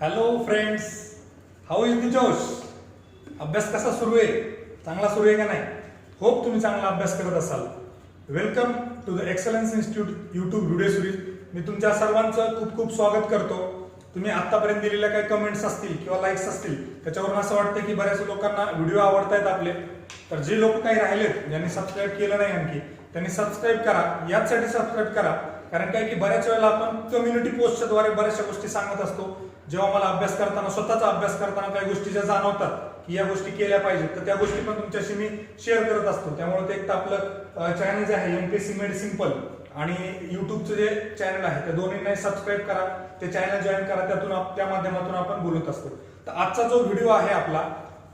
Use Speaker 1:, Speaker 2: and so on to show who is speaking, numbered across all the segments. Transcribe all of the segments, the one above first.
Speaker 1: Hello friends how is the josh अभ्यास कसा सुरू आहे? चांगला सुरू आहे का नाही? होप तुम्ही चांगला अभ्यास करत असाल. Welcome to the excellence institute YouTube video series मी तुमच्या सर्वांचं खूप खूप स्वागत करतो. तुम्ही आतापर्यंत दिलेल्या काही कमेंट्स असतील किंवा लाईक्स असतील त्याच्यावरून असं वाटतं की बऱ्याच लोकांना व्हिडिओ आवडतायत आपले. तर जे लोक काही राहिलेत ज्यांनी सबस्क्राईब केलं नाही आणखी त्यांनी सबस्क्राईब करा. याचसाठी सबस्क्राईब करा. कारण काय की बऱ्याच वेळेला आपण कम्युनिटी पोस्टच्या द्वारे बऱ्याचशा गोष्टी सांगत असतो. जेव्हा मला अभ्यास करताना स्वतःचा अभ्यास करताना काही गोष्टी ज्या जाणवतात की या गोष्टी केल्या पाहिजेत तर त्या गोष्टी पण तुमच्याशी मी शेअर करत असतो. त्यामुळे ते एक तर आपलं चॅनल जे आहे एमपीसी मेड सिंपल आणि युट्यूबचं जे चॅनल आहे त्या दोन्हींना सबस्क्राईब करा. ते चॅनल जॉईन करा त्यातून त्या माध्यमातून आपण बोलत असतो. तर आजचा जो व्हिडिओ आहे आपला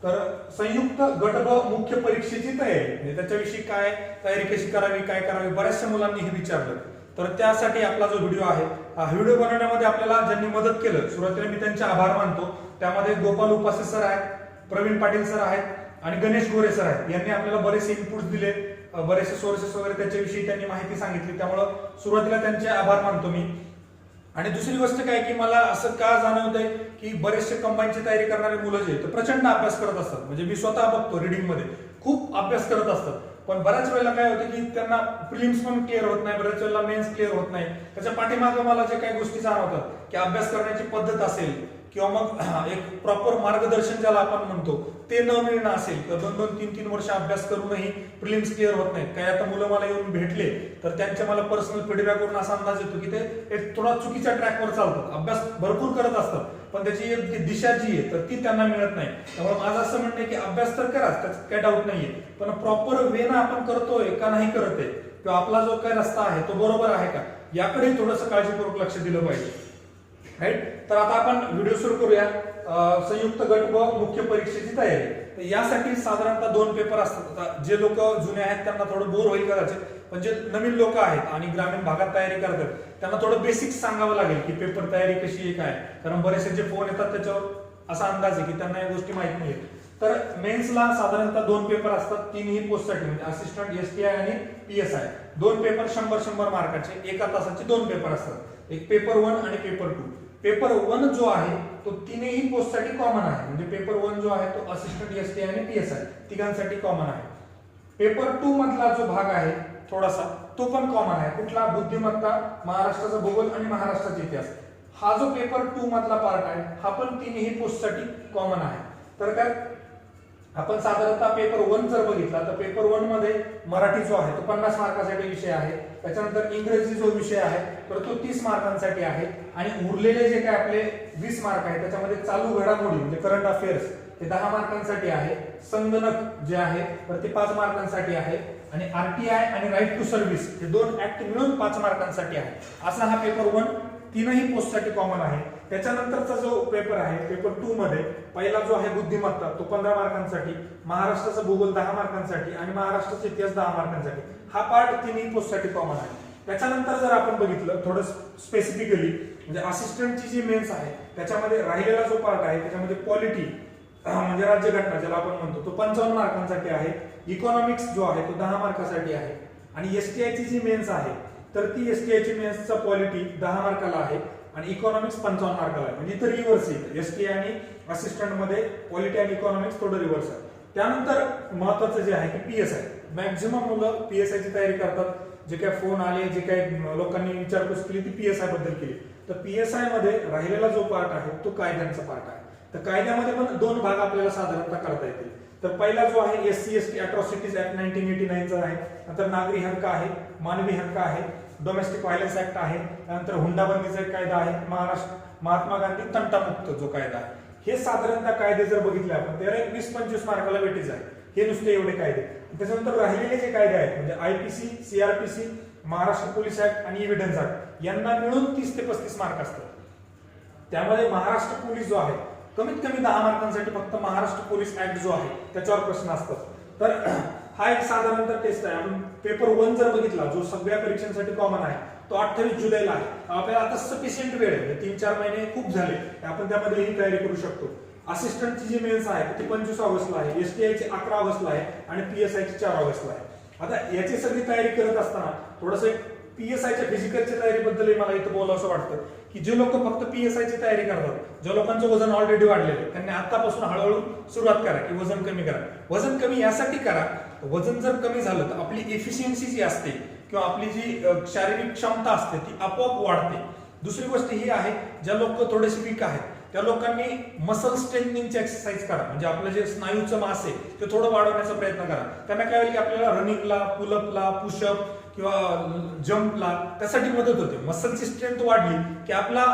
Speaker 1: तर संयुक्त गट ब मुख्य परीक्षेची तयारी. म्हणजे त्याच्याविषयी काय तयारी कशी करावी काय करावी बऱ्याचशा मुलांनी हे विचारलं. तर त्यासाठी आपला जो व्हिडिओ आहे हा व्हिडिओ बनवण्यामध्ये आपल्याला ज्यांनी मदत केलं सुरुवातीला मी त्यांचे आभार मानतो. त्यामध्ये गोपाल उपासे सर आहेत प्रवीण पाटील सर आहेत आणि गणेश गोरे सर आहेत. यांनी आपल्याला बरेचसे इनपुट्स दिले बरेचसे सोर्सेस वगैरे त्याच्याविषयी त्यांनी माहिती सांगितली. त्यामुळं सुरुवातीला त्यांचे आभार मानतो मी. आणि दुसरी गोष्ट काय की मला असं का जाणवत आहे की बरेचसे कंबाईनची तयारी करणारे मुलं जे आहेत, प्रचंड अभ्यास करत असतात. म्हणजे मी स्वतः बघतो रिडिंगमध्ये. खूप अभ्यास करत असतात. पण बऱ्याच वेळेला काय होतं की त्यांना प्रिलिम्स पण क्लिअर होत नाही बऱ्याच वेळेला मेन्स क्लिअर होत नाही. त्याच्या पाठीमागं मला जे काही गोष्टी जाणवतात की अभ्यास करण्याची पद्धत असेल किंवा मग एक प्रॉपर मार्गदर्शन ज्याला आपण म्हणतो ते न मिळणं असेल किंवा दोन दोन तीन तीन वर्ष अभ्यास करूनही प्रिलिम्स क्लिअर होत नाहीत. काही आता मुलं मला येऊन भेटले तर त्यांच्या मला पर्सनल फीडबॅक वरून असा अंदाज येतो की ते एक थोडा चुकीच्या ट्रॅकवर चालतात. अभ्यास भरपूर करत असतात पण त्याची एक दिशा जी आहे तर ती त्यांना मिळत नाही. त्यामुळे माझं असं म्हणणं आहे की अभ्यास तर कराच त्यात काही डाऊट नाहीये. पण प्रॉपर वेनं आपण करतोय का नाही करत आहे किंवा आपला जो काही रस्ता आहे तो बरोबर आहे का याकडे थोडंसं काळजीपूर्वक लक्ष दिलं पाहिजे. राईट तर आता आपण व्हिडिओ सुरू करूया. संयुक्त गट व मुख्य परीक्षेची तयारी. तर यासाठी साधारणतः दोन पेपर असतात. आता जे लोक जुने आहेत त्यांना थोडं बोर होईल कदाचित. पण जे नवीन लोक आहेत आणि ग्रामीण भागात तयारी करतात त्यांना थोडं बेसिक्स सांगावं लागेल की पेपर तयारी कशी आहे काय कारण बरेचसे जे फोन येतात त्याच्यावर असा अंदाज आहे की त्यांना या गोष्टी माहीत नाही तर मेन्सला साधारणतः दोन पेपर असतात. तीनही पोस्टसाठी म्हणजे असिस्टंट एस टी आय आणि पी एस आय दोन पेपर शंभर शंभर मार्काचे एका तासाचे दोन पेपर असतात. एक पेपर वन आणि पेपर टू पेपर वन जो आहे तो तीनही पोस्टसाठी कॉमन आहे. म्हणजे पेपर वन जो आहे तो असिस्टंट एस टी आणि पी एस आय तिघांसाठी कॉमन आहे. पेपर टू मधला जो भाग आहे थोडासा तो पण कॉमन आहे. कुठला? बुद्धिमत्ता महाराष्ट्राचा भूगोल आणि महाराष्ट्राचा इतिहास. हा जो पेपर टू मधला पार्ट आहे हा पण तीनही पोस्टसाठी कॉमन आहे. तर काय? आपण साधारणतः पेपर वन जर बघितला तर पेपर वनमध्ये मराठी जो आहे तो पन्नास मार्कासाठी विषय आहे. त्याच्यानंतर इंग्रजी जो विषय आहे तर तो तीस मार्कांसाठी आहे. आणि उरलेले जे काय आपले वीस मार्क आहेत त्याच्यामध्ये चालू घडामोडी म्हणजे करंट अफेअर्स ते दहा मार्कांसाठी आहे. संगणक जे आहे तर ते पाच मार्कांसाठी आहे. आणि आरटीआय आणि राईट टू सर्व्हिस हे दोन ऍक्ट मिळून पाच मार्कांसाठी आहे. असा हा पेपर वन तीनही पोस्टसाठी कॉमन आहे. त्याच्यानंतरचा जो पेपर आहे पेपर टू मध्ये पहिला जो आहे बुद्धिमत्ता तो पंधरा मार्कांसाठी महाराष्ट्राचा भूगोल दहा मार्कांसाठी आणि महाराष्ट्राचा इतिहास दहा मार्कांसाठी हा पार्ट तिन्ही पोस्टसाठी कॉमन आहे. त्याच्यानंतर जर आपण बघितलं थोडं स्पेसिफिकली म्हणजे असिस्टंटची जी मेन्स आहे त्याच्यामध्ये राहिलेला जो पार्ट आहे त्याच्यामध्ये पॉलिटी म्हणजे राज्यघटना ज्याला आपण म्हणतो तो पंचावन्न मार्कांसाठी आहे. इकॉनॉमिक्स जो आहे तो दहा मार्कासाठी आहे. आणि एस टी जी मेन्स आहे तर ती एसटीआयची मेन्सचा क्वालिटी दहा मार्काला आहे. आणि इकॉनॉमिक्स पंचावन्न मार्काला आहे. म्हणजे इथं रिव्हर्स येईल एस टी आणि असिस्टंटमध्ये क्वालिटी आणि इकॉनॉमिक्स थोडं रिव्हर्स आहे. त्यानंतर महत्वाचं जे आहे की पीएसआय मॅक्झिमम मुलं पीएसआयची तयारी करतात. जे काय फोन आले जे काही लोकांनी विचारपूस केली ती पीएसआयबद्दल केली. तर पीएसआयमध्ये राहिलेला जो पार्ट आहे तो कायद्यांचा पार्ट आहे. तर कायद्यामध्ये पण दोन भाग आपल्याला साधारणतः करता येतील. तर पहिला जो आहे S C S T atrocities act nineteen eighty नाईनचा आहे. नंतर नागरी हक्क आहे मानवी हक्क आहे. डोमेस्टिक व्हायलन्स ऍक्ट आहे त्यानंतर हुंडाबंदीचा एक कायदा आहे महाराष्ट्र महात्मा गांधी तंटामुक्त जो कायदा आहे. हे साधारणतः कायदे जर बघितले आपण त्याला एक वीस पंचवीस मार्काला वेटेज आहे हे नुसते एवढे कायदे. त्याच्यानंतर राहिलेले जे कायदे आहेत म्हणजे IPC CrPC Maharashtra police act आणि इव्हिडन्स ऍक्ट यांना मिळून तीस ते पस्तीस मार्क असतात. त्यामध्ये महाराष्ट्र पोलीस जो आहे कमीत कमी दहा मार्कांसाठी फक्त महाराष्ट्र पोलीस ऍक्ट जो आहे त्याच्यावर प्रश्न असतात. तर हा एक साधारणतः टेस्ट आहे. आपण पेपर वन जर बघितला जो सगळ्या परीक्षांसाठी कॉमन आहे तो अठ्ठावीस जुलैला आहे. आपल्याला आता सफिशियंट वेळ आहे. म्हणजे तीन चार महिने खूप झाले. आपण त्यामध्ये ही तयारी करू शकतो. असिस्टंटची जी मेन्स आहे ती पंचवीस ऑगस्टला आहे. एसटीआयची अकरा ऑगस्टला आहे आणि पीएसआयची चार ऑगस्टला आहे. आता याची सगळी तयारी करत असताना थोडस एक पीएसआयच्या फिजिकलच्या तयारीबद्दल मला इथं बोलावं असं वाटतं की जे लोक फक्त पीएसआयची ची तयारी करतात ज्या लोकांचं वजन ऑलरेडी वाढलेलं आहे त्यांनी आतापासून हळूहळू सुरुवात करा की वजन कमी करा. वजन कमी यासाठी करा वजन जर कमी झालं तर आपली एफिशियन्सी जी असते किंवा आपली जी शारीरिक क्षमता असते ती आपोआप वाढते. दुसरी गोष्ट ही आहे ज्या लोक थोडेसे वीक आहेत त्या लोकांनी मसल स्ट्रेंथनिंगची एक्सरसाइज करा. म्हणजे आपलं जे स्नायूचं मास आहे ते थोडं वाढवण्याचा प्रयत्न करा. त्यांना काय होईल की आपल्याला रनिंगला पुलअपला पुशअप किंवा जम्पला त्यासाठी मदत होते. मसलची स्ट्रेंथ वाढली की आपला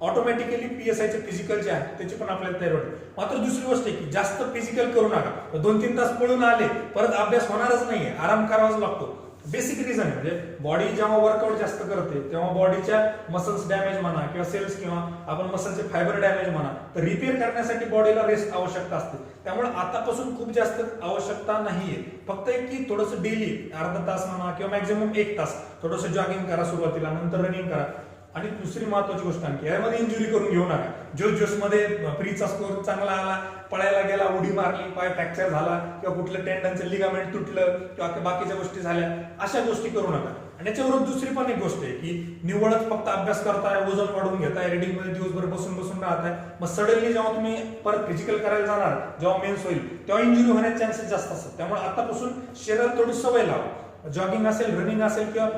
Speaker 1: ऑटोमॅटिकली पीएसआयचे फिजिकल जे आहे त्याची पण आपल्याला तयार होते मात्र दुसरी गोष्ट आहे की जास्त फिजिकल करू नका. दोन तीन तास पळून आले परत अभ्यास होणारच नाहीये. आराम करावाच लागतो. बेसिक रिझन आहे. म्हणजे बॉडी जेव्हा वर्कआउट जास्त करते तेव्हा बॉडीच्या मसल्स डॅमेज म्हणा किंवा सेल्स किंवा आपण मसलचे फायबर डॅमेज म्हणा तर रिपेअर करण्यासाठी बॉडीला रेस्ट आवश्यकता असते. त्यामुळे आतापासून खूप जास्त आवश्यकता नाहीये. फक्त एक की थोडंसं डेली अर्धा तास म्हणा किंवा मॅक्झिमम एक तास. थोडंसं जॉगिंग करा सुरुवातीला नंतर रनिंग करा. आणि दुसरी महत्वाची गोष्ट आणखी यामध्ये इंजुरी करून घेऊ नका. जोश जोसमध्ये प्रीचा स्कोर चांगला आला पळायला गेला उडी मारली पाय फ्रॅक्चर झाला किंवा कुठलं टेंडनचं लिगामेंट तुटलं किंवा बाकीच्या गोष्टी झाल्या अशा गोष्टी करू नका. आणि याच्यावरून दुसरी पण एक गोष्ट आहे की निवडच फक्त अभ्यास करताय वजन वाढवून घेताय रिडिंगमध्ये दिवसभर बसून बसून राहताय मग सडनली जेव्हा तुम्ही परत फिजिकल करायला जाणार जेव्हा मेन्स होईल तेव्हा इंजुरी होण्याचे चान्सेस जास्त असतात. त्यामुळे आतापासून शरीरात थोडी सवय लावा. जॉगिंग असेल रनिंग असेल किंवा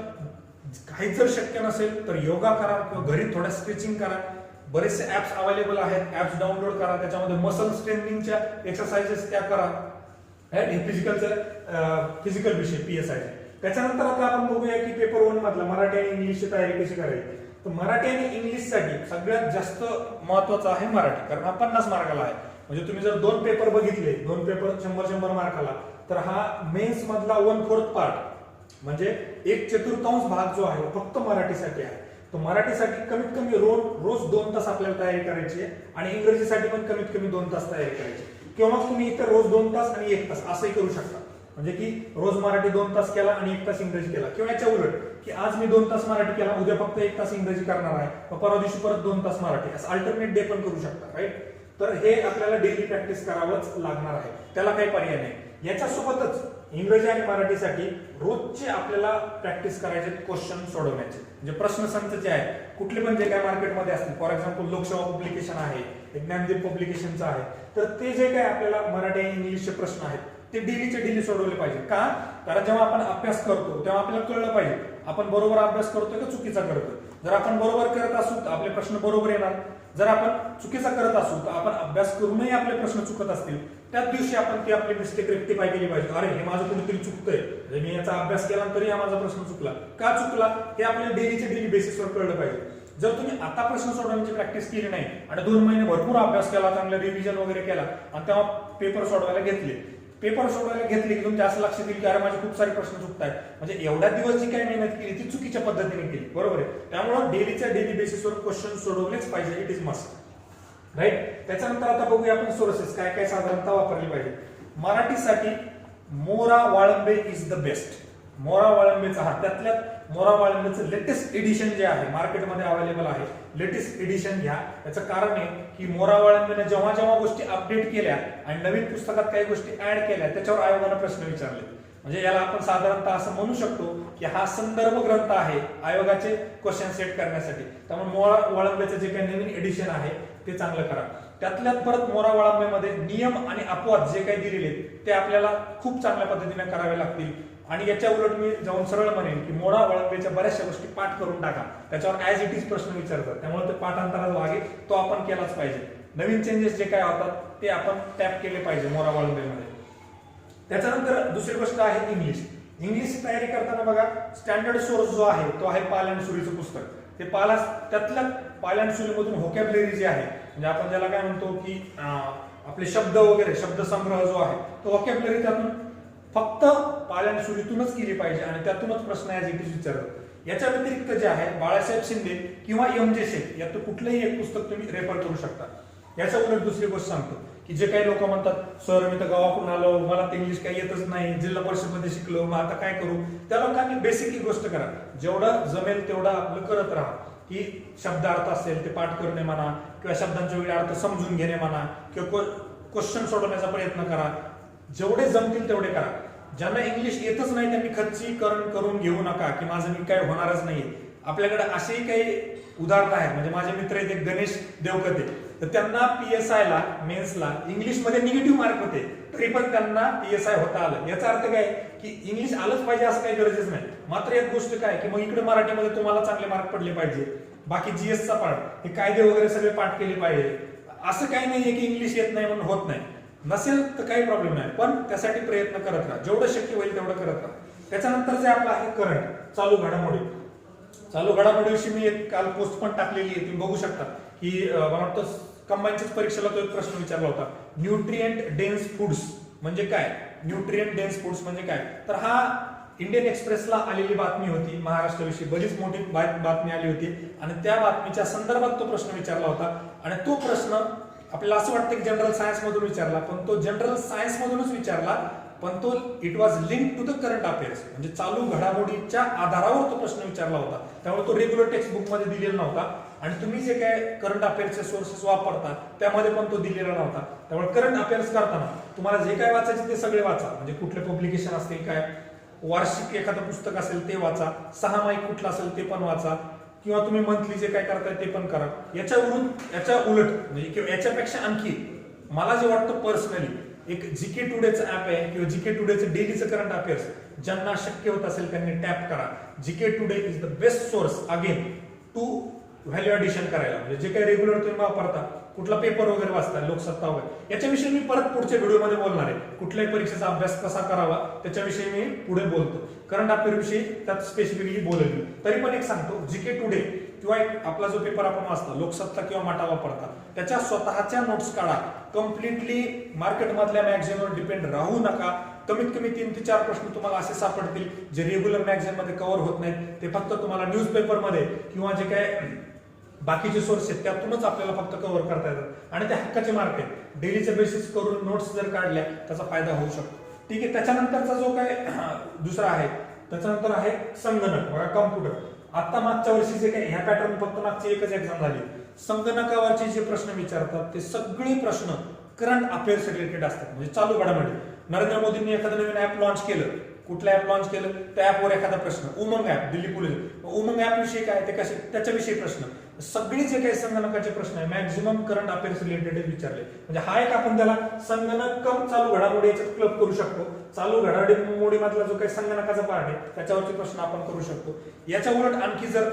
Speaker 1: काही जर शक्य नसेल तर योगा करा किंवा घरी थोडं स्ट्रेचिंग करा. बरेचसे ऍप्स अवेलेबल आहेत. ऍप्स डाउनलोड करा. त्याच्यामध्ये मसल स्ट्रेंथनिंगच्या एक्सरसाइजेस त्या करा. हे फिजिकलचं फिजिकल विषय पी एस आय त्याच्यानंतर आता आपण बघूया की पेपर वन मधला मराठी आणि इंग्लिशची तयारी कशी करायची. तर मराठी आणि इंग्लिशसाठी सगळ्यात जास्त महत्वाचं आहे मराठी. कारण हा पन्नास मार्काला आहे. म्हणजे तुम्ही जर दोन पेपर बघितले दोन पेपर शंभर शंभर मार्काला तर हा मेन्स मधला वन फोर्थ पार्ट म्हणजे एक चतुर्थांश भाग जो आहे फक्त मराठीसाठी आहे. तर मराठीसाठी कमीत कमी रोज रोज दोन तास आपल्याला तयारी करायची आहे आणि इंग्रजीसाठी पण कमीत कमी दोन तास तयारी करायची किंवा मग तुम्ही इतर रोज दोन तास आणि एक तास असंही करू शकता. म्हणजे की रोज मराठी दोन तास केला आणि एक तास इंग्रजी केला. किंवा याच्या उलट की आज मी दोन तास मराठी केला उद्या फक्त एक तास इंग्रजी करणार आहे परवा दिवशी परत दोन तास मराठी. असं अल्टरनेट डे पण करू शकता राईट तर हे आपल्याला डेली प्रॅक्टिस करावंच लागणार आहे. त्याला काही पर्याय नाही. याच्यासोबतच इंग्रजी आणि मराठीसाठी रोजचे आपल्याला प्रॅक्टिस करायचे क्वेश्चन सोडवण्याचे. म्हणजे प्रश्नसंच जे आहे कुठले पण जे काय मार्केटमध्ये असतील फॉर एक्झाम्पल लोकसेवा पब्लिकेशन आहे ज्ञानदीप पब्लिकेशनचं आहे तर ते जे काय आपल्याला मराठी आणि इंग्लिशचे प्रश्न आहेत ते डेलीचे डेली सोडवले पाहिजे का? कारण जेव्हा आपण अभ्यास करतो तेव्हा आपल्याला कळलं पाहिजे आपण बरोबर अभ्यास करतोय का चुकीचा करतोय? जर आपण बरोबर करत असू तर आपले प्रश्न बरोबर येणार. जर आपण चुकीचा करत असू तर आपण अभ्यास करूनही आपले प्रश्न चुकत असतील. त्याच दिवशी आपण ती आपली मिस्टेक रेक्टिफाय केली पाहिजे. अरे हे माझं कुठेतरी चुकतंय. म्हणजे मी याचा अभ्यास केला तरी हा माझा प्रश्न चुकला. का चुकला? हे आपल्याला डेलीच्या डेली बेसिसवर कळलं पाहिजे. जर तुम्ही आता प्रश्न सोडवण्याची प्रॅक्टिस केली नाही आणि दोन महिने भरपूर अभ्यास केला चांगला रिव्हिजन वगैरे केला आणि तेव्हा पेपर सोडवायला घेतले. पेपर सोडवायला घेतले की तुमच्या असं लक्षात येईल की अरे माझे खूप सारे प्रश्न चुकत आहेत म्हणजे एवढ्या दिवस जी काही मेहनत केली ती चुकीच्या पद्धतीने केली. बरोबर आहे. त्यामुळे डेलीच्या डेली बेसिसवर क्वेश्चन सोडवलेच पाहिजे. इट इज मस्ट राईट त्याच्यानंतर आता बघूया आपण सोर्सेस काय काय साधारणतः वापरली पाहिजे मराठीसाठी मोरा वाळंबे इज द बेस्ट मोरा वाळंबेचा हा त्यातल्यात मोरा वाळंबेचं लेटेस्ट एडिशन जे आहे मार्केटमध्ये अवेलेबल आहे लेटेस्ट एडिशन घ्या. याचं कारण आहे की मोरा वाळंबेने जेव्हा जेव्हा गोष्टी अपडेट केल्या आणि नवीन पुस्तकात काही गोष्टी ऍड केल्या त्याच्यावर आयोगानं प्रश्न विचारले. म्हणजे याला आपण साधारणतः असं म्हणू शकतो की हा संदर्भ ग्रंथ आहे आयोगाचे क्वेश्चन सेट करण्यासाठी. त्यामुळे मोरा वळंब्याचं जे काही नवीन एडिशन आहे ते चांगलं करा. त्यातल्यात परत मोरा वळंब्यामध्ये नियम आणि अपवाद जे काही दिलेले ते आपल्याला खूप चांगल्या पद्धतीने करावे लागतील. आणि याच्या उलट मी जाऊन सरळ म्हणेन की मोरा वळंबेच्या बऱ्याचशा गोष्टी पाठ करून टाका. त्याच्यावर ऍज इट इज प्रश्न विचारतात. त्यामुळे ते पाठांतराचा वागे आहे तो आपण केलाच पाहिजे. नवीन चेंजेस जे काय होतात ते आपण टॅप केले पाहिजे मोरा वळंबेमध्ये त्याच्यानंतर दुसरी गोष्ट आहे इंग्लिश इंग्लिशची तयारी करताना बघा स्टँडर्ड सोर्स जो आहे तो आहे पाल अँड सुरीचं पुस्तक. ते पाला त्यातल्या पाल अँड सुरीमधून होकॅबलरी जे आहे म्हणजे आपण ज्याला काय म्हणतो की आपले शब्द वगैरे शब्द संग्रह जो आहे तो होकॅबलरी त्यातून फक्त पाल्याने सुरीतूनच केली पाहिजे आणि त्यातूनच प्रश्न आहे इट इज विचारतात. याच्या व्यतिरिक्त जे आहे बाळासाहेब शिंदे किंवा एम जे शेख यातलं कुठलंही एक पुस्तक तुम्ही रेफर करू शकता. याच्या उलट दुसरी गोष्ट सांगतो. की जे काही लोक म्हणतात सर मी तर गावाकडून आलो मला तर इंग्लिश काही येतच नाही जिल्हा परिषदमध्ये शिकलो मग आता काय करू? त्या लोकांनी बेसिक ही गोष्ट करा. जेवढं जमेल तेवढं आपलं करत राहा. की शब्दार्थ असेल ते पाठ करणे म्हणा किंवा शब्दांचे वेगळे अर्थ समजून घेणे म्हणा किंवा क्वेश्चन सोडवण्याचा प्रयत्न करा. जेवढे जमतील तेवढे करा. ज्यांना इंग्लिश येतच नाही त्यांनी खच्चीकरण करून घेऊ नका की माझं मी काय होणारच नाही आपल्याकडे असेही काही उदाहरणं आहेत. म्हणजे माझे मित्र आहेत एक गणेश देवकते. तर त्यांना पी एस आय ला मेन्सला इंग्लिशमध्ये निगेटिव्ह मार्क होते. तरी पण त्यांना पी एस आय होता आलं. याचा अर्थ काय? की इंग्लिश आलंच पाहिजे असं काही गरजेच नाही. मात्र एक गोष्ट काय? की मग इकडे मराठीमध्ये तुम्हाला चांगले मार्क पडले पाहिजे. बाकी जीएसचा पाठ हे कायदे वगैरे सगळे पाठ केले पाहिजे. असं काही नाहीये की इंग्लिश येत नाही म्हणून होत नाही. नसेल तर काही प्रॉब्लेम नाही. पण त्यासाठी प्रयत्न करत राहा. जेवढं शक्य होईल तेवढं करत राहा. त्याच्यानंतर जे आपलं आहे करंट चालू घडामोडी. चालू घडामोडीविषयी मी एक काल पोस्ट पण टाकलेली आहे तुम्ही बघू शकता. की मला वाटतं कंबाईनच्याच परीक्षेला तो एक प्रश्न विचारला होता. न्यूट्रिएंट डेन्स फूड्स म्हणजे काय? न्यूट्रिएंट डेन्स फूड्स म्हणजे काय? तर हा इंडियन एक्सप्रेसला आलेली बातमी होती महाराष्ट्राविषयी बरीच मोठी बा- बातमी आली होती. आणि त्या बातमीच्या संदर्भात तो प्रश्न विचारला होता. आणि तो प्रश्न आपल्याला असं वाटतं की जनरल सायन्स मधून विचारला पण तो जनरल सायन्स मधूनच विचारला पण तो it was link to the current affairs म्हणजे चालू घडामोडीच्या आधारावर तो प्रश्न विचारला होता. त्यामुळे तो रेग्युलर टेक्स्ट बुकमध्ये दिलेला नव्हता. आणि तुम्ही जे काय करंट अफेअर्सचे सोर्सेस वापरता त्यामध्ये पण तो दिलेला नव्हता. त्यामुळे करंट अफेअर्स करताना तुम्हाला जे काय वाचायचे ते सगळे वाचा. म्हणजे कुठले पब्लिकेशन असतील काय? वार्षिक एखादं पुस्तक असेल ते वाचा. सहा माईक कुठलं असेल ते पण वाचा. किंवा तुम्ही मंथली जे काय करताय ते पण करा. याच्यावरून याच्या उलट म्हणजे किंवा याच्यापेक्षा आणखी मला जे वाटतं पर्सनली एक जीके टुडेचं ऍप आहे किंवा जीके टुडेचं डेलीचं करंट अफेअर्स ज्यांना शक्य होत असेल त्यांनी टॅप करा. GK today is the best source again to value addition करायला. म्हणजे जे काही रेग्युलर तुम्ही वापरता कुठला पेपर वगैरे वाचता लोकसत्ता वगैरे. याच्याविषयी मी परत पुढच्या व्हिडिओमध्ये बोलणार आहे. कुठल्याही परीक्षेचा अभ्यास कसा करावा त्याच्याविषयी मी पुढे बोलतो. करंट अफेअर विषयी त्यात स्पेसिफिकली बोलेल तरी पण एक सांगतो जीके टुडे किंवा एक आपला जो पेपर आपण वाचतो लोकसत्ता किंवा माटा वापरता त्याच्या स्वतःच्या नोट्स काढा. कम्प्लिटली मार्केटमधल्या मॅगझिनवर डिपेंड राहू नका. कमीत कमी तीन ते चार प्रश्न तुम्हाला असे सापडतील जे रेग्युलर मॅगझिनमध्ये कव्हर होत नाहीत. ते फक्त तुम्हाला न्यूजपेपरमध्ये किंवा जे काय बाकीचे सोर्स आहेत त्यातूनच आपल्याला फक्त कव्हर करता येतात. आणि ते हक्काचे मार्क आहेत. डेलीचे बेसिस करून नोट्स जर काढल्या त्याचा फायदा होऊ शकतो. ठीक आहे त्याच्यानंतरचा जो काय दुसरा आहे त्याच्यानंतर आहे संगणक. बघा कॉम्प्युटर आता मागच्या वर्षी जे काही ह्या पॅटर्न फक्त मागची एकच एक्झाम झाली. संगणकावरचे जे प्रश्न विचारतात ते सगळे प्रश्न करंट अफेअर्स रिलेटेड असतात. म्हणजे चालू घडामोडी. नरेंद्र मोदींनी एखादं नवीन ऍप लॉन्च केलं. कुठलं ऍप लॉन्च केलं? त्या ऍपवर एखादा प्रश्न. Umang app Delhi police. Umang app विषयी काय? ते कसे? त्याच्याविषयी प्रश्न. सगळे जे काही संगणकाचे प्रश्न आहे मॅक्झिमम करंट अफेअर्स रिलेटेड विचारले. म्हणजे हा एक आपण त्याला संगणक कम चालू घडामोडी याच्यात क्लब करू शकतो. चालू घडामोडीमधला जो काही संगणकाचा पार्ट आहे त्याच्यावरचे प्रश्न आपण करू शकतो. याच्या उलट आणखी जर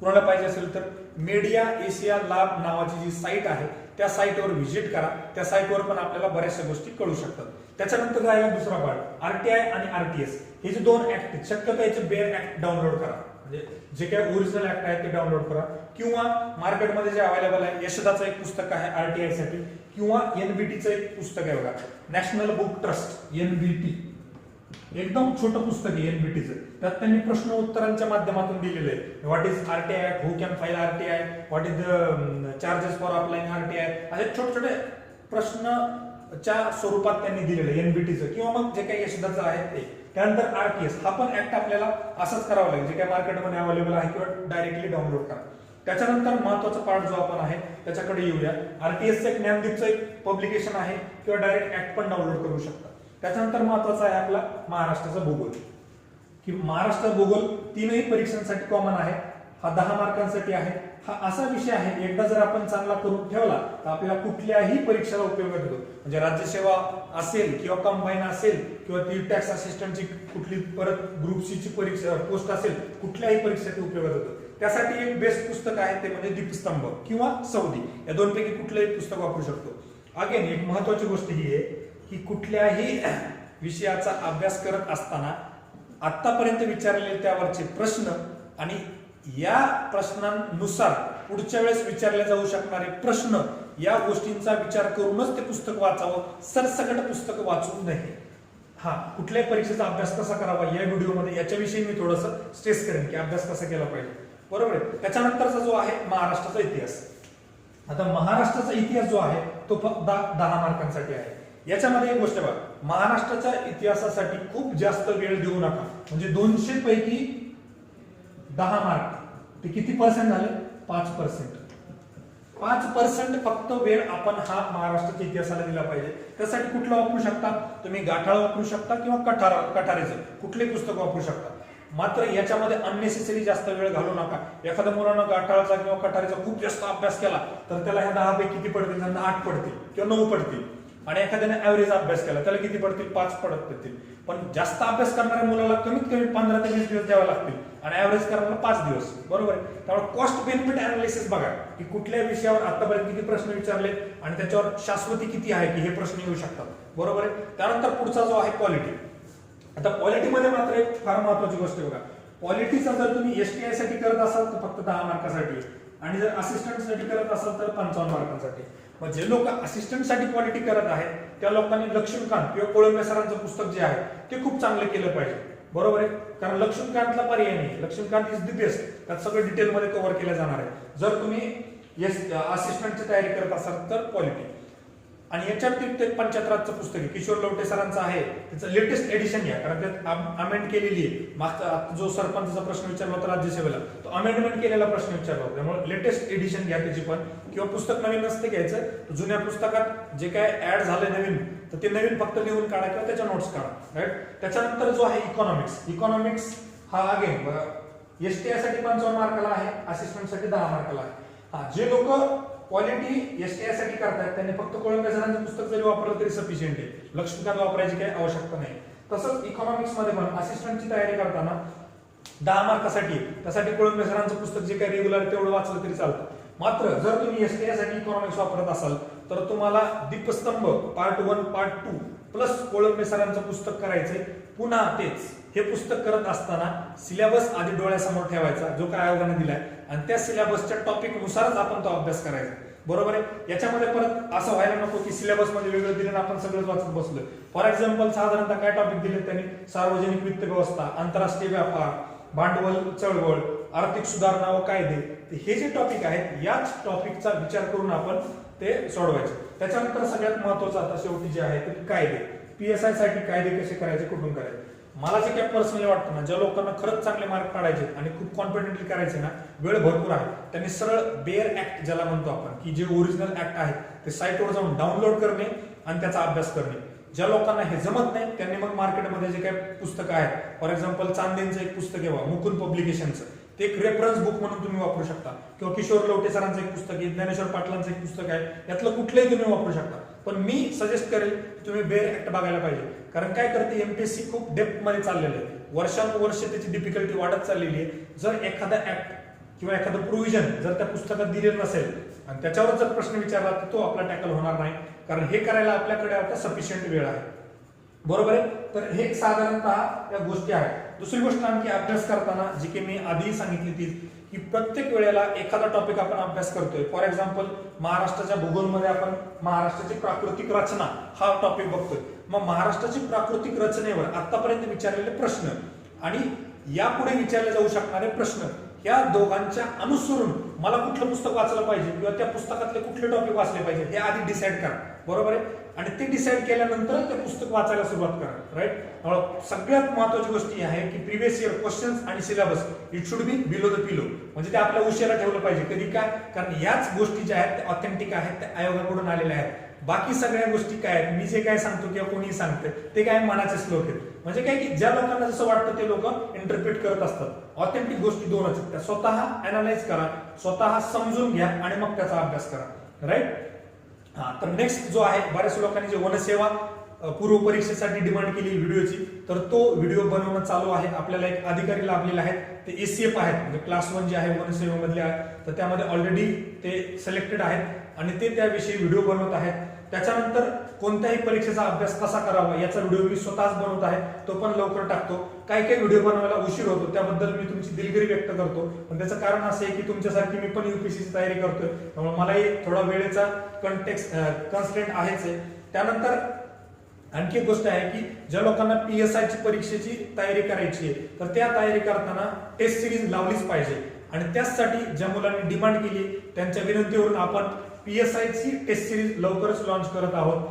Speaker 1: कुणाला पाहिजे असेल तर मीडिया एशिया लाभ नावाची जी साईट आहे त्या साईटवर व्हिजिट करा. त्या साईटवर पण आपल्याला बऱ्याचशा गोष्टी कळू शकतात. त्याच्यानंतर राहिला दुसरा पार्ट आरटीआय आणि आरटीएस हे जे दोन ऍक्ट आहेत शक्यतो याचे बेअर ऍक्ट डाउनलोड करा. म्हणजे जे काही ओरिजिनल ऍक्ट आहे ते डाउनलोड करा. किंवा मार्केटमध्ये जे अवेलेबल आहे यशदाचं एक पुस्तक आहे आरटीआयसाठी. किंवा एनबीटीचं एक पुस्तक आहे बघा. नॅशनल बुक ट्रस्ट एनबीटी एकदम छोटं पुस्तक आहे एनबीटीचं त्यात त्यांनी प्रश्न उत्तरांच्या माध्यमातून दिलेलं आहे. What is RTI who can file RTI what is the charges for applying RTI असे छोटे छोटे प्रश्नच्या स्वरूपात त्यांनी दिलेलं आहे एनबीटीचं किंवा मग जे काही यशदाचं आहे ते. त्यानंतर आरटीएस हा पण ऍक्ट आपल्याला असंच करावा लागेल. जे काही मार्केटमध्ये अवेलेबल आहे किंवा डायरेक्टली डाउनलोड करा. त्याच्यानंतर महत्त्वाचा पार्ट जो आपण आहे त्याच्याकडे येऊया. आरटीएसचं एक ज्ञानदीपचं एक पब्लिकेशन आहे किंवा डायरेक्ट ऍक्ट पण डाउनलोड करू शकता. त्याच्यानंतर महत्त्वाचा आहे आपला महाराष्ट्राचा भूगोल. की महाराष्ट्र भूगोल तीनही परीक्षांसाठी कॉमन आहे. हा दहा मार्कांसाठी आहे. हा असा विषय आहे एकदा जर आपण चांगला करून ठेवला तर आपल्याला कुठल्याही परीक्षेला उपयोग होतो म्हणजे राज्यसेवा असेल किंवा कंबाईन असेल किंवा ती टॅक्स असिस्टंटची कुठली परत ग्रुप सीची परीक्षा पोस्ट असेल कुठल्याही परीक्षेसाठी उपयोग होतो त्यासाठी एक बेस्ट पुस्तक आहे ते म्हणजे दीपस्तंभ किंवा सौदी. या दोनपैकी कुठलंही पुस्तक वापरू शकतो. अगेन एक महत्वाची गोष्ट ही आहे की कुठल्याही विषयाचा अभ्यास करत असताना आतापर्यंत विचारलेले त्यावरचे प्रश्न आणि या प्रश्नांनुसार पुढच्या वेळेस विचारले जाऊ शकणारे प्रश्न या गोष्टींचा विचार करूनच ते पुस्तक वाचावं सरसकट पुस्तक वाचू नये. हा कुठल्याही परीक्षेचा अभ्यास कसा करावा या व्हिडिओमध्ये याच्याविषयी मी थोडंसं स्ट्रेस करेन की अभ्यास कसा केला पाहिजे. बरोबर आहे. त्याच्यानंतरचा जो आहे महाराष्ट्राचा इतिहास. आता महाराष्ट्राचा इतिहास जो आहे तो फक्त दहा दहा मार्कांसाठी आहे. याच्यामध्ये एक गोष्ट बघा. महाराष्ट्राच्या इतिहासासाठी खूप जास्त वेळ देऊ नका. म्हणजे दोनशे पैकी दहा मार्क. ते किती पर्सेंट झाले? पाच पर्सेंट पाच पर्सेंट फक्त वेळ आपण हा महाराष्ट्राच्या इतिहासाला दिला पाहिजे. त्यासाठी कुठलं वापरू शकता? तुम्ही गाठाळ वापरू शकता किंवा कठार कठारेचं. कुठले पुस्तक वापरू शकता? मात्र याच्यामध्ये अननेसेसरी जास्त वेळ घालू नका. एखाद्या मुलानं गाठाळाचा किंवा कटारीचा खूप जास्त अभ्यास केला तर त्याला ह्या दहा पैकी किती पडतील? त्यांना आठ पडतील किंवा नऊ पडतील. आणि एखाद्याने ऍव्हरेज अभ्यास केला त्याला किती पडतील? पाच पडत पडतील. पण जास्त अभ्यास करणाऱ्या मुलाला कमीत कमी पंधरा ते वीस दिवस द्यावे लागतील. आणि ऍव्हरेज करणारा पाच दिवस. बरोबर आहे? त्यामुळे कॉस्ट बेनिफिट अनालिसिस बघा की कुठल्या विषयावर आतापर्यंत किती प्रश्न विचारले आणि त्याच्यावर शाश्वती किती आहे की हे प्रश्न येऊ शकतात. बरोबर आहे? त्यानंतर पुढचा जो आहे क्वालिटी आता क्वालिटीमध्ये मात्र एक फार महत्वाची गोष्ट आहे बघा. पॉलिटीचा जर तुम्ही एस टी साठी करत असाल तर फक्त दहा मार्कासाठी. आणि जर असिस्टंटसाठी करत असाल तर पंचावन्न मार्कांसाठी. मग जे लोक असिस्टंटसाठी क्वालिटी करत आहेत त्या लोकांनी लक्ष्मीकांत किंवा कोळंबे सरांचं पुस्तक जे आहे ते खूप चांगलं केलं पाहिजे. बरोबर आहे? कारण लक्ष्मीकांतला पर्याय नाही. लक्ष्मीकांत इज द बेस्ट त्यात सगळं डिटेलमध्ये कव्हर केलं जाणार आहे. जर तुम्ही असिस्टंटची तयारी करत असाल तर क्वालिटी आणि याच्या व्यतिरिक्त एक पंच्याहत्तराचं पुस्तक आहे. किशोर लवटे सरांचं आहे. त्याचं लेटेस्ट एडिशन घ्या कारण त्यात अमेंड केलेली आहे. मागचा जो सरपंचचा प्रश्न विचारला होता राज्यसेवेला तो अमेंडमेंट केलेला प्रश्न विचारला होता. त्यामुळे लेटेस्ट एडिशन घ्या त्याची पण. किंवा पुस्तक नवीन नसते घ्यायचं जुन्या पुस्तकात जे काय ऍड झालंय नवीन तर ते नवीन फक्त लिहून काढा किंवा त्याच्या नोट्स काढा. राईट त्याच्यानंतर जो आहे इकॉनॉमिक्स इकॉनॉमिक्स हा अगेन एस टी आयसाठी पंचावन्न मार्काला आहे असिस्टंटसाठी दहा मार्काला आहे. हा जे लोक क्वालिटी एस टी आयसाठी करतायत त्यांनी फक्त कोळंबे सरांचं पुस्तक जरी वापरलं तरी सफिशियंट आहे. लक्ष्मीकांत वापरायची काही आवश्यकता नाही. तसंच इकॉनॉमिक्समध्ये पण असिस्टंटची तयारी करताना दहा मार्कासाठी त्यासाठी कोळंबे सरांचं पुस्तक जे काही रेग्युलर तेवढं वाचलं तरी चालतं. मात्र जर तुम्ही एस टी आयसाठी इकॉनॉमिक्स वापरत असाल तर तुम्हाला Deepstambh part one part two plus Kolambe सरांचं पुस्तक करायचंय. पुन्हा तेच. हे पुस्तक करत असताना सिलेबस आधी डोळ्यासमोर ठेवायचा जो काय आयोगाने दिलाय. आणि त्या सिलेबसच्या टॉपिक नुसारच आपण तो अभ्यास करायचा. बरोबर आहे? याच्यामध्ये परत असं व्हायला नको की सिलेबसमध्ये वेगळं दिलं आपण सगळंच वाचत बसलोय. फॉर एक्झाम्पल साधारणतः काय टॉपिक दिले त्यांनी? सार्वजनिक वित्त व्यवस्था आंतरराष्ट्रीय व्यापार भांडवल चळवळ आर्थिक सुधारणा व कायदे. हे जे टॉपिक आहेत याच टॉपिकचा विचार करून आपण ते सोडवायचे. त्याच्यानंतर सगळ्यात महत्वाचं आता शेवटी जे आहे ते कायदे. पीएसआयसाठी कायदे कसे करायचे कुठून करायचे? मला जे काय पर्सनली वाटतं ना ज्या लोकांना खरंच चांगले मार्क काढायचे आणि खूप कॉन्फिडेंटली करायचे ना वेळ भरपूर आहे. त्यांनी सरळ बेअर ऍक्ट ज्याला म्हणतो आपण की जे ओरिजिनल ऍक्ट आहे ते साईटवर जाऊन डाउनलोड करणे आणि त्याचा अभ्यास करणे. ज्या लोकांना हे जमत नाही त्यांनी मग मार्केटमध्ये जे काही पुस्तकं आहेत फॉर एक्झाम्पल चांदेंचं एक पुस्तक आहे मुकुंद पब्लिकेशनचं ते एक रेफरन्स बुक म्हणून तुम्ही वापरू शकता. किंवा किशोर लवटे सरांचं एक पुस्तक आहे ज्ञानेश्वर पाटलांचं एक पुस्तक आहे यातलं कुठलंही तुम्ही वापरू शकता. पण मी सजेस्ट करेल तुम्ही बेअर ऍक्ट बघायला पाहिजे. कारण काय करते एमपीएससी खूप डेप्थमध्ये चाललेलं आहे. वर्षानुवर्ष त्याची डिफिकल्टी वाढत चाललेली आहे. जर एखादा ऍक्ट किंवा एखादं प्रोव्हिजन जर त्या पुस्तकात दिलेलं नसेल आणि त्याच्यावर जर प्रश्न विचारला तर तो आपला टॅकल होणार नाही. कारण हे करायला आपल्याकडे आता सफिशियंट वेळ आहे. बरोबर आहे? तर हे साधारणतः या गोष्टी आहेत. दुसरी गोष्ट आणखी अभ्यास करताना जी की मी आधीही सांगितली ती की प्रत्येक वेळेला एखादा टॉपिक आपण अभ्यास करतोय. फॉर एक्झाम्पल महाराष्ट्राच्या भूगोलमध्ये आपण महाराष्ट्राची प्राकृतिक रचना हा टॉपिक बघतोय. मग महाराष्ट्राची प्राकृतिक रचनेवर आतापर्यंत विचारलेले प्रश्न आणि यापुढे विचारले जाऊ शकणारे प्रश्न या दोघांच्या अनुसरून मला कुठलं पुस्तक वाचलं पाहिजे किंवा त्या पुस्तकातले कुठले टॉपिक वाचले पाहिजे हे आधी डिसाईड करा. बरोबर आहे? आणि ते डिसाईड केल्यानंतर ते पुस्तक वाचायला सुरुवात करा राईट सगळ्यात महत्वाची गोष्ट ही आहे की प्रिव्हियस इयर क्वेश्चन्स आणि syllabus it should be below the pillow म्हणजे ते आपल्या उशिरा ठेवलं पाहिजे. कधी काय कारण याच गोष्टी ज्या आहेत त्या ऑथेंटिक आहेत त्या आयोगाकडून आलेल्या आहेत. बाकी सगळ्या गोष्टी काय आहेत? मी जे काय सांगतो किंवा कोणी सांगतं ते काय मनाचे श्लोक आहेत. म्हणजे काय की ज्या लोकांना जसं वाटतं ते लोक इंटरप्रिट करत असतात. ऑथेंटिक गोष्टी दोनच आहेत. त्या स्वतः अनालाइज करा स्वतः समजून घ्या आणि मग त्याचा अभ्यास करा. राईट हा तर नेक्स्ट जो आहे बऱ्याच लोकांनी जे वनसेवा पूर्व परीक्षेसाठी डिमांड केली व्हिडिओची तर तो व्हिडिओ बनवणं चालू आहे. आपल्याला एक अधिकारी लाभलेला आहेत. ते एसीएफ आहेत. म्हणजे क्लास वन जे आहे वनसेवेमधले आहेत तर त्यामध्ये ऑलरेडी ते सिलेक्टेड आहेत. आणि ते त्याविषयी व्हिडिओ बनवत आहेत. त्याच्यानंतर कोणत्याही परीक्षेचा अभ्यास कसा करावा याचा व्हिडिओ मी स्वतःच बनवत आहे तो पण लवकर टाकतो. काही काही व्हिडिओ बनवायला उशीर होतो त्याबद्दल मी तुमची दिलगिरी व्यक्त करतो. पण त्याचं कारण असं आहे की तुमच्यासारखी मी पण युपीसीची तयारी करतोय. त्यामुळे मलाही थोडा वेळेचा कंटेक्स कन्स्टेंट आहेच आहे. त्यानंतर आणखी एक गोष्ट आहे की ज्या लोकांना पी एस आयची परीक्षेची तयारी करायची आहे तर त्या तयारी करताना टेस्ट सिरीज लावलीच पाहिजे. आणि त्याचसाठी ज्या मुलांनी डिमांड केली त्यांच्या विनंतीवरून आपण पी एस आयची टेस्ट सिरीज लवकरच लॉन्च करत आहोत.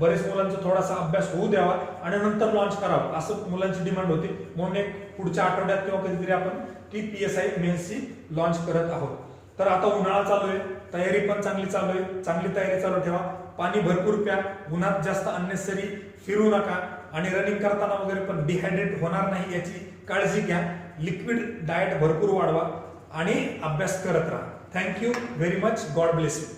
Speaker 1: बरेच मुलांचा थोडासा अभ्यास होऊ द्यावा आणि नंतर लॉन्च करावं असं मुलांची डिमांड होती. म्हणून एक पुढच्या आठवड्यात किंवा कधीतरी आपण ती पी एस आय मेन्सची लॉन्च करत आहोत. तर आता उन्हाळा चालू आहे तयारी पण चांगली चालू आहे. चांगली तयारी चालू ठेवा. पाणी भरपूर प्या. उन्हात जास्त अननेसरी फिरू नका. आणि रनिंग करताना वगैरे पण डिहायड्रेट होणार नाही याची काळजी घ्या. लिक्विड डाएट भरपूर वाढवा आणि अभ्यास करत राहा. Thank you very much God bless you